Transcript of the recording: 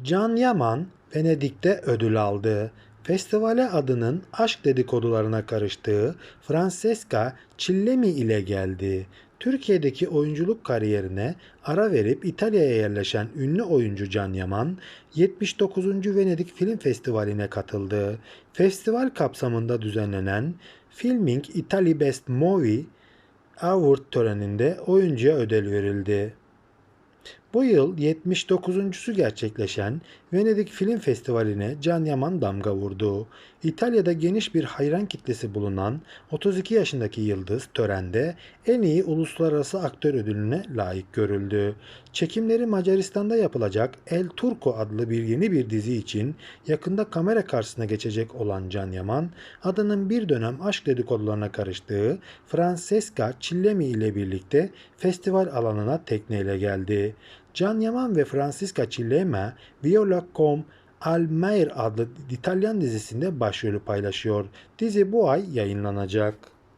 Can Yaman Venedik'te ödül aldı. Festivale adının aşk dedikodularına karıştığı Francesca Cillemi ile geldi. Türkiye'deki oyunculuk kariyerine ara verip İtalya'ya yerleşen ünlü oyuncu Can Yaman, 79. Venedik Film Festivali'ne katıldı. Festival kapsamında düzenlenen Filming Italy Best Movie Award töreninde oyuncuya ödül verildi. Bu yıl 79.sü gerçekleşen Venedik Film Festivali'ne Can Yaman damga vurdu. İtalya'da geniş bir hayran kitlesi bulunan 32 yaşındaki yıldız törende en iyi uluslararası aktör ödülüne layık görüldü. Çekimleri Macaristan'da yapılacak El Turco adlı bir yeni bir dizi için yakında kamera karşısına geçecek olan Can Yaman, adının bir dönem aşk dedikodularına karıştığı Francesca Cillemi ile birlikte festival alanına tekneyle geldi. Can Yaman ve Francisca Cillema, Viola Com Almair adlı İtalyan dizisinde başrolü paylaşıyor. Dizi bu ay yayınlanacak.